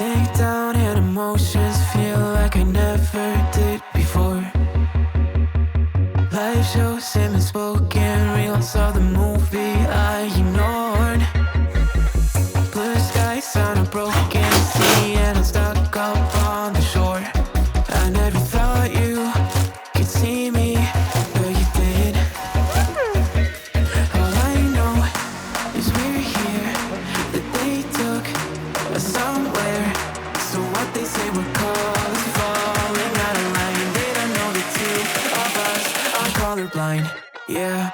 Sink down and emotions feel like I never did before. Life shows him colorblind. Yeah.